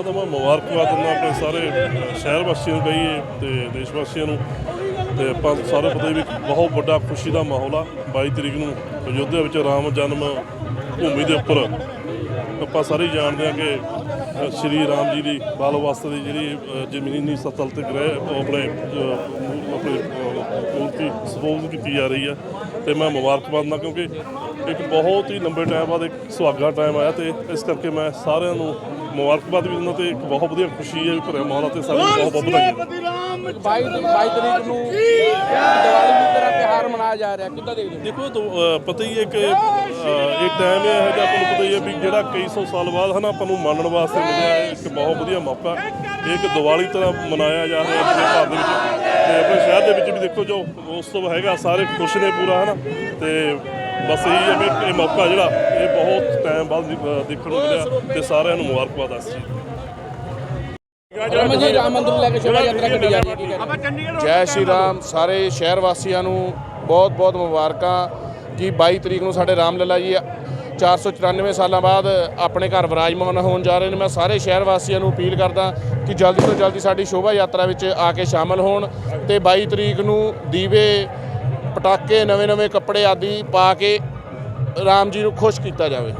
ਪਹਿਲਾਂ ਤਾਂ ਮੈਂ ਮੁਬਾਰਕਬਾਦ ਦਿੰਦਾ ਆਪਣੇ ਸਾਰੇ ਸ਼ਹਿਰ ਵਾਸੀਆਂ ਨੂੰ ਕਹੀਏ ਤੇ ਦੇਸ਼ ਵਾਸੀਆਂ ਨੂੰ। ਤੇ ਆਪਾਂ ਸਾਰੇ ਪਤਾ ਹੀ ਵੀ ਬਹੁਤ ਵੱਡਾ ਖੁਸ਼ੀ ਦਾ ਮਾਹੌਲ ਆ। 22 ਤਰੀਕ ਨੂੰ ਅਯੋਧਿਆ ਵਿੱਚ ਰਾਮ ਜਨਮ ਭੂਮੀ ਦੇ ਉੱਪਰ। ਆਪਾਂ ਸਾਰੇ ਜਾਣਦੇ ਹਾਂ ਕਿ ਸ਼੍ਰੀ ਰਾਮ ਜੀ ਦੀ ਬਾਲ ਅਵਸਥਾ ਦੀ ਜਿਹੜੀ ਜ਼ਮੀਨੀ ਸਤਲ ਤੇ ਗ੍ਰਹਿ ਉਹ ਆਪਣੇ ਅ, ਆਪਣੇ ਮੂਰਤੀ ਸਪੋਜ਼ ਕੀਤੀ ਜਾ ਰਹੀ ਆ। ਤੇ ਮੈਂ ਮੁਬਾਰਕਬਾਦ ਦਿੰਦਾ ਕਿਉਂਕਿ ਇੱਕ ਬਹੁਤ ਹੀ ਲੰਬੇ ਟਾਈਮ ਬਾਅਦ ਇੱਕ ਸੁਹਾਗਾ ਟਾਈਮ ਆਇਆ ਤੇ ਇਸ ਕਰਕੇ ਮੈਂ ਸਾਰਿਆਂ ਨੂੰ ਮੁਬਾਰਕਬਾਦ ਵੀ ਦਿੰਦਾ ਤੇ ਇੱਕ ਬਹੁਤ ਵਧੀਆ ਖੁਸ਼ੀ ਹੈ ਵੀ ਭਰਿਆ ਮਾਹੌਲ ਤੇ ਸਾਰਿਆਂ ਨੂੰ ਬਹੁਤ ਬਹੁਤ ਵਧਾਈਆਂ। 22 ਦੀ 22 ਤਰੀਕ ਨੂੰ ਦੀਵਾਲੀ ਦੀ ਤਰ੍ਹਾਂ ਤਿਉਹਾਰ ਮਨਾਇਆ ਜਾ ਰਿਹਾ। ਕਿੱਦਾਂ ਦੇਖਦੇ ਹੋ? ਦੇਖੋ ਤਾਂ, ਪਤਾ ਹੀ ਹੈ ਕਿ ਇਹ ਟਾਈਮ ਇਹ ਹੈ ਜਿਹਾ ਆਪਾਂ ਨੂੰ ਪਤਾ ਹੀ ਹੈ ਵੀ ਜਿਹੜਾ ਕਈ ਸੌ ਸਾਲ ਬਾਅਦ ਹਨਾ ਆਪਾਂ ਨੂੰ ਮੰਨਣ ਵਾਸਤੇ ਮਿਲਿਆ ਹੈ ਇੱਕ ਬਹੁਤ ਵਧੀਆ ਮੌਕਾ ਇਹ ਇੱਕ ਦੀਵਾਲੀ ਤਰ੍ਹਾਂ ਮਨਾਇਆ ਜਾ ਰਿਹਾ ਆਪਣੇ ਭਾਰਤ ਦੇ ਵਿੱਚ। ਤੇ ਆਪਣੇ ਸ਼ਹਿਰ ਦੇ ਵਿੱਚ ਵੀ ਦੇਖੋ ਜੋ ਉਤਸਵ ਹੈਗਾ ਸਾਰੇ ਖੁਸ਼ ਨੇ ਪੂਰਾ ਹਨਾ। ਤੇ ਬਸ ਇਹੀ ਹੈ ਵੀ ਇਹ ਮੌਕਾ ਜਿਹੜਾ ਇਹ ਬਹੁਤ ਟਾਈਮ ਬਾਅਦ ਦੇਖਣ ਨੂੰ ਮਿਲਿਆ ਤੇ ਸਾਰਿਆਂ ਨੂੰ ਮੁਬਾਰਕਬਾਦ ਆ ਇਸ ਚੀਜ਼ ਦੀ। ਰਮਨ ਜੀ ਰਾਮ ਮੰਦਿਰ ਨੂੰ ਲੈ ਕੇ ਸ਼ੋਭਾ ਯਾਤਰਾ ਕੱਢੀ ਜਾ ਰਹੀ ਹੈ ਕੀ ਕਹਿ ਰਹੇ ਹੋ? ਜੈ ਸ਼੍ਰੀ ਰਾਮ ਸਾਰੇ ਸ਼ਹਿਰ ਵਾਸੀਆਂ ਨੂੰ ਬਹੁਤ ਬਹੁਤ ਮੁਬਾਰਕਾਂ ਕਿ 22 ਤਰੀਕ ਨੂੰ ਸਾਡੇ ਰਾਮ ਲੱਲਾ ਜੀ 494 ਸਾਲਾਂ ਬਾਅਦ ਆਪਣੇ ਘਰ ਵਿਰਾਜਮਾਨ ਹੋਣ ਜਾ ਰਹੇ ਨੇ। ਮੈਂ ਸਾਰੇ ਸ਼ਹਿਰ ਵਾਸੀਆਂ ਨੂੰ ਅਪੀਲ ਕਰਦਾ ਕਿ ਜਲਦੀ ਤੋਂ ਜਲਦੀ ਸਾਡੀ ਸ਼ੋਭਾ ਯਾਤਰਾ ਵਿੱਚ ਆ ਕੇ ਸ਼ਾਮਲ ਹੋਣ ਤੇ 22 ਤਰੀਕ ਨੂੰ ਦੀਵੇ ਪਟਾਕੇ ਨਵੇਂ-ਨਵੇਂ ਕੱਪੜੇ ਆਦਿ ਪਾ ਕੇ ਰਾਮ ਜੀ ਨੂੰ ਖੁਸ਼ ਕੀਤਾ ਜਾਵੇ।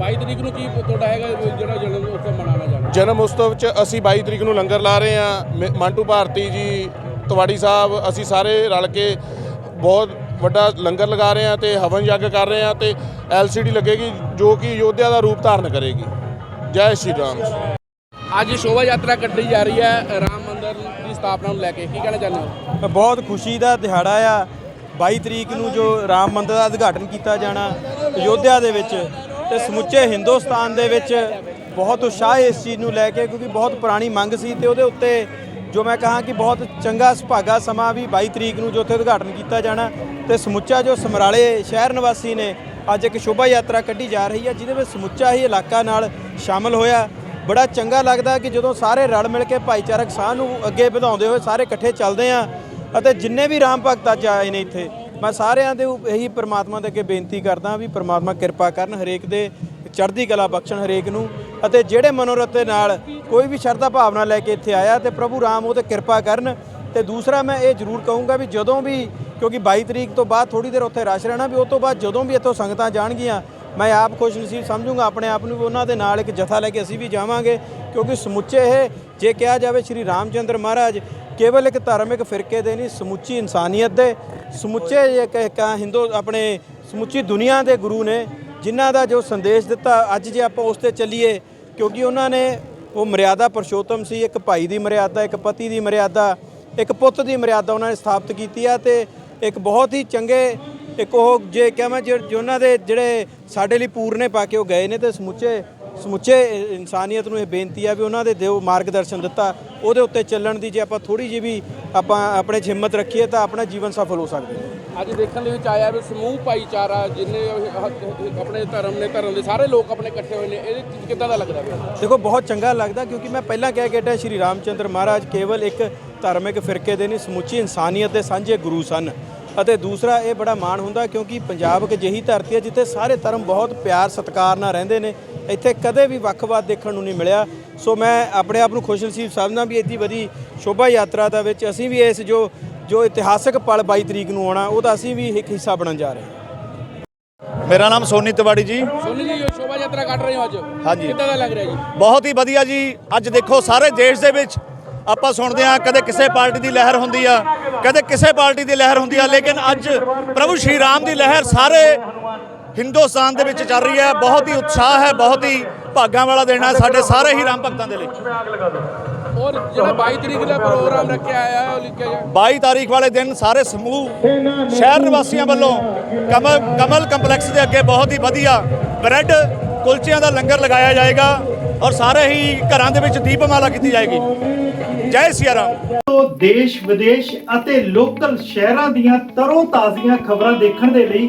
22 ਤਰੀਕ ਨੂੰ ਕੀ ਤੁਹਾਡਾ ਹੈਗਾ ਜਿਹੜਾ ਜਨਮ ਉਤਸਵ ਮਨਾਉਣਾ ਜਾਣਾ ਜਨਮ ਉਤਸਵ 'ਚ ਅਸੀਂ 22 ਤਰੀਕ ਨੂੰ ਲੰਗਰ ਲਾ ਰਹੇ ਹਾਂ। ਮੰਟੂ ਭਾਰਤੀ ਜੀ ਤਵਾੜੀ ਸਾਹਿਬ ਅਸੀਂ ਸਾਰੇ ਰਲ ਕੇ ਬਹੁਤ ਵੱਡਾ ਲੰਗਰ ਲਗਾ ਰਹੇ ਹਾਂ ਤੇ ਹਵਨ ਯੱਗ ਕਰ ਰਹੇ ਹਾਂ ਤੇ LCD ਲੱਗੇਗੀ ਜੋ ਕਿ ਯੋਧਿਆ ਦਾ ਰੂਪ ਧਾਰਨ ਕਰੇਗੀ। ਜੈ ਸ਼੍ਰੀ ਰਾਮ। ਅੱਜ ਸ਼ੋਭਾ ਯਾਤਰਾ ਕੱਢੀ ਜਾ ਰਹੀ ਹੈ। ਰਾਮ ਮੰਦਿਰ ਦੀ ਸਥਾਪਨਾ ਨੂੰ ਲੈ ਕੇ ਕੀ ਕਹਿਣਾ ਚਾਹੁੰਦੇ ਹੋ? ਬਹੁਤ ਖੁਸ਼ੀ ਦਾ ਦਿਹਾੜਾ ਆ। 22 ਤਰੀਕ ਨੂੰ ਜੋ ਰਾਮ ਮੰਦਰ ਦਾ ਉਦਘਾਟਨ ਕੀਤਾ ਜਾਣਾ ਅਯੋਧਿਆ ਦੇ ਵਿੱਚ ਤੇ ਸਮੁੱਚੇ ਹਿੰਦੁਸਤਾਨ ਦੇ ਵਿੱਚ ਬਹੁਤ ਉਤਸ਼ਾਹ ਇਸ ਚੀਜ਼ ਨੂੰ ਲੈ ਕੇ ਕਿਉਂਕਿ ਬਹੁਤ ਪੁਰਾਣੀ ਮੰਗ ਸੀ ਤੇ ਉਹਦੇ ਉੱਤੇ ਜੋ ਮੈਂ ਕਹਾਂ ਕਿ ਬਹੁਤ ਚੰਗਾ ਸੁਭਾਗਾ ਸਮਾਂ ਵੀ 22 ਤਰੀਕ ਨੂੰ ਜੋ ਉੱਥੇ ਉਦਘਾਟਨ ਕੀਤਾ ਜਾਣਾ ਤੇ ਸਮੁੱਚਾ ਜੋ ਸਮਰਾਲੇ ਸ਼ਹਿਰ ਨਿਵਾਸੀ ਨੇ ਅੱਜ ਇੱਕ ਸ਼ੋਭਾ ਯਾਤਰਾ ਕੱਢੀ ਜਾ ਰਹੀ ਹੈ, ਜਿਹਦੇ ਵਿੱਚ ਸਮੁੱਚਾ ਹੀ ਇਲਾਕਾ ਨਾਲ ਸ਼ਾਮਲ ਹੋਇਆ। ਬੜਾ ਚੰਗਾ ਲੱਗਦਾ ਕਿ ਜਦੋਂ ਸਾਰੇ ਰਲ ਮਿਲ ਕੇ ਭਾਈਚਾਰਕ ਸਾਹ ਨੂੰ ਅੱਗੇ ਵਧਾਉਂਦੇ ਹੋਏ ਸਾਰੇ ਇਕੱਠੇ ਚੱਲਦੇ ਆ ਅਤੇ ਜਿੰਨੇ ਵੀ ਰਾਮ ਭਗਤ ਅੱਜ ਆਏ ਨੇ ਇੱਥੇ, ਮੈਂ ਸਾਰਿਆਂ ਦੇ ਇਹੀ ਪ੍ਰਮਾਤਮਾ ਦੇ ਅੱਗੇ ਬੇਨਤੀ ਕਰਦਾ ਵੀ ਪ੍ਰਮਾਤਮਾ ਕਿਰਪਾ ਕਰਨ ਹਰੇਕ ਦੇ ਚੜ੍ਹਦੀ ਕਲਾ ਬਖਸ਼ਣ ਹਰੇਕ ਨੂੰ ਅਤੇ ਜਿਹੜੇ ਮਨੋਰਥ ਦੇ ਨਾਲ ਕੋਈ ਵੀ ਸ਼ਰਧਾ ਭਾਵਨਾ ਲੈ ਕੇ ਇੱਥੇ ਆਇਆ ਤੇ ਪ੍ਰਭੂ ਰਾਮ ਉਹ ਤੇ ਕਿਰਪਾ ਕਰਨ। ਤੇ ਦੂਸਰਾ ਮੈਂ ਇਹ ਜ਼ਰੂਰ ਕਹੂੰਗਾ ਵੀ ਜਦੋਂ ਵੀ, ਕਿਉਂਕਿ 22 ਤਰੀਕ ਤੋਂ ਬਾਅਦ ਥੋੜੀ ਦੇਰ ਉੱਥੇ ਰਸ਼ ਰਹਿਣਾ ਵੀ ਉਸ ਤੋਂ ਬਾਅਦ ਜਦੋਂ ਵੀ ਇੱਥੋਂ ਸੰਗਤਾਂ ਜਾਣਗੀਆਂ, ਮੈਂ ਆਪ ਖੁਸ਼ਨਸੀਬ ਸਮਝੂੰਗਾ, ਆਪਣੇ ਆਪ ਨੂੰ ਵੀ ਉਹਨਾਂ ਦੇ ਨਾਲ ਇੱਕ ਜਥਾ ਲੈ ਕੇ ਅਸੀਂ ਵੀ ਜਾਵਾਂਗੇ। ਕਿਉਂਕਿ ਸਮੁੱਚੇ ਇਹ, ਜੇ ਕਿਹਾ ਜਾਵੇ ਸ਼੍ਰੀ ਰਾਮਚੰਦਰ ਮਹਾਰਾਜ ਕੇਵਲ ਇੱਕ ਧਾਰਮਿਕ ਫਿਰਕੇ ਦੇ ਨਹੀਂ, ਸਮੁੱਚੀ ਇਨਸਾਨੀਅਤ ਦੇ। ਸਮੁੱਚੇ ਇੱਕ ਇੱਕ ਹਿੰਦੂ, ਆਪਣੇ ਸਮੁੱਚੀ ਦੁਨੀਆ ਦੇ ਗੁਰੂ ਨੇ ਜਿਨ੍ਹਾਂ ਦਾ ਜੋ ਸੰਦੇਸ਼ ਦਿੱਤਾ, ਅੱਜ ਜੇ ਆਪਾਂ ਉਸ ਤੇ ਚੱਲੀਏ, ਕਿਉਂਕਿ ਉਹਨਾਂ ਨੇ ਉਹ ਮਰਿਆਦਾ ਪਰਸ਼ੋਤਮ ਸੀ, ਇੱਕ ਭਾਈ ਦੀ ਮਰਿਆਦਾ, ਇੱਕ ਪਤੀ ਦੀ ਮਰਿਆਦਾ, ਇੱਕ ਪੁੱਤ ਦੀ ਮਰਿਆਦਾ ਉਹਨਾਂ ਨੇ ਸਥਾਪਿਤ ਕੀਤੀ ਆ ਤੇ ਇੱਕ ਬਹੁਤ ਹੀ ਚੰਗੇ, ਇੱਕ ਉਹ ਜੇ ਕਹਾਂ ਜੇ ਜੇ ਉਹਨਾਂ ਦੇ ਜਿਹੜੇ ਸਾਡੇ ਲਈ ਪੂਰਨੇ ਪਾ ਕੇ ਉਹ ਗਏ ਨੇ ਤੇ ਸਮੁੱਚੇ ਸਮੁੱਚੇ ਇਨਸਾਨੀਅਤ ਨੂੰ ਇਹ ਬੇਨਤੀ ਆ ਵੀ ਉਹਨਾਂ ਦੇ ਦਿਓ ਮਾਰਗਦਰਸ਼ਨ ਦਿੱਤਾ ਉਹਦੇ ਉੱਤੇ ਚੱਲਣ ਦੀ ਜੇ ਆਪਾਂ ਥੋੜੀ ਜਿਹੀ ਵੀ ਆਪਾਂ ਆਪਣੇ ਹਿੰਮਤ ਰੱਖੀਏ ਤਾਂ ਆਪਣਾ ਜੀਵਨ ਸਫਲ ਹੋ ਸਕਦਾ ਹੈ। ਅੱਜ ਦੇਖਣ ਦੇ ਵਿੱਚ ਆਇਆ ਵੀ ਸਮੂਹ ਭਾਈਚਾਰਾ ਜਿੰਨੇ ਆਪਣੇ ਧਰਮ ਨੇ ਧਰਮ ਦੇ ਸਾਰੇ ਲੋਕ ਆਪਣੇ ਇਕੱਠੇ ਹੋਏ ਨੇ ਇਹਦੇ ਚ ਕਿੱਦਾਂ ਦਾ ਲੱਗਦਾ ਪਿਆ? ਦੇਖੋ ਬਹੁਤ ਚੰਗਾ ਲੱਗਦਾ ਕਿਉਂਕਿ ਮੈਂ ਪਹਿਲਾਂ ਕਹਿ ਕੇ ਹਟਿਆ ਸ਼੍ਰੀ ਰਾਮਚੰਦਰ ਮਹਾਰਾਜ ਕੇਵਲ ਇੱਕ ਧਾਰਮਿਕ ਫਿਰਕੇ ਦੇ ਨਹੀਂ ਸਮੁੱਚੀ ਇਨਸਾਨੀਅਤ ਦੇ ਸਾਂਝੇ ਗੁਰੂ ਸਨ। ਅਤੇ ਦੂਸਰਾ ਇਹ ਬੜਾ ਮਾਣ ਹੁੰਦਾ ਕਿਉਂਕਿ ਪੰਜਾਬ ਇੱਕ ਅਜਿਹੀ ਧਰਤੀ ਹੈ ਜਿੱਥੇ ਸਾਰੇ ਧਰਮ ਬਹੁਤ ਪਿਆਰ ਸਤਿਕਾਰ ਨਾਲ ਰਹਿੰਦੇ ਨੇ ਇੱਥੇ ਕਦੇ ਵੀ ਵੱਖਵਾਦ ਦੇਖਣ ਨੂੰ ਨਹੀਂ ਮਿਲਿਆ। ਸੋ ਮੈਂ ਆਪਣੇ ਆਪ ਨੂੰ ਖੁਸ਼ਨਸੀਬ ਸਮਝਦਾ ਵੀ ਇੱਡੀ ਵਧੀ ਸ਼ੋਭਾ ਯਾਤਰਾ ਦਾ ਵਿੱਚ ਅਸੀਂ ਵੀ ਇਸ ਜੋ ਜੋ ਇਤਿਹਾਸਕ ਪਲ 22 ਤਰੀਕ ਨੂੰ ਆਉਣਾ ਉਹਦਾ ਅਸੀਂ ਵੀ ਇੱਕ ਹਿੱਸਾ ਬਣਨ ਜਾ ਰਹੇ ਹਾਂ। ਮੇਰਾ ਨਾਮ ਸੋਨੀ ਤਿਵਾੜੀ ਜੀ। ਸੋਨੀ ਜੀ ਇਹ ਸ਼ੋਭਾ ਯਾਤਰਾ ਕੱਢ ਰਹੇ ਹੋ ਅੱਜ? ਹਾਂਜੀ। ਕਿੱਦਾਂ ਦਾ ਲੱਗ ਰਿਹਾ ਜੀ? ਬਹੁਤ ਹੀ ਵਧੀਆ ਜੀ। ਅੱਜ ਦੇਖੋ ਸਾਰੇ ਦੇਸ਼ ਦੇ ਵਿੱਚ ਆਪਾਂ ਸੁਣਦੇ ਆ ਕਦੇ ਕਿਸੇ ਪਾਰਟੀ ਦੀ ਲਹਿਰ ਹੁੰਦੀ ਆ ਕਦੇ ਕਿਸੇ ਪਾਰਟੀ ਦੀ ਲਹਿਰ ਹੁੰਦੀ ਆ ਲੇਕਿਨ ਅੱਜ ਪ੍ਰਭੂ ਸ਼੍ਰੀ ਰਾਮ ਦੀ ਲਹਿਰ ਸਾਰੇ ਹਿੰਦੁਸਤਾਨ ਦੇ ਵਿੱਚ ਚੱਲ ਰਹੀ ਹੈ। ਬਹੁਤ ਹੀ ਉਤਸ਼ਾਹ ਹੈ ਬਹੁਤ ਹੀ ਭਾਗਾਂ ਵਾਲਾ ਦਿਨ ਹੈ ਸਾਡੇ ਸਾਰੇ ਹੀ ਰਾਮ ਭਗਤਾਂ ਦੇ ਲਈ। ਔਰ ਜਿਹੜਾ 22 ਤਰੀਕ ਦਾ ਪ੍ਰੋਗਰਾਮ ਰੱਖਿਆ ਆਇਆ ਉਹ ਲਿਖਿਆ ਜਾ 22 ਤਾਰੀਖ ਵਾਲੇ ਦਿਨ ਸਾਰੇ ਸਮੂਹ ਸ਼ਹਿਰ ਨਿਵਾਸੀਆਂ ਵੱਲੋਂ ਕਮਲ ਕਮਲ ਕੰਪਲੈਕਸ ਦੇ ਅੱਗੇ ਬਹੁਤ ਹੀ ਵਧੀਆ ਬ੍ਰੈਡ ਕੁਲਚਿਆਂ ਦਾ ਲੰਗਰ ਲਗਾਇਆ ਜਾਏਗਾ ਔਰ ਸਾਰੇ ਹੀ ਘਰਾਂ ਦੇ ਵਿੱਚ ਦੀਪਮਾਲਾ ਕੀਤੀ ਜਾਏਗੀ। ਜੈ ਸਿਆ ਰਾਮ। ਤੋਂ ਦੇਸ਼ ਵਿਦੇਸ਼ ਅਤੇ ਲੋਕਲ ਸ਼ਹਿਰਾਂ ਦੀਆਂ ਤਰੋ ਤਾਜ਼ੀਆਂ ਖਬਰਾਂ ਦੇਖਣ ਦੇ ਲਈ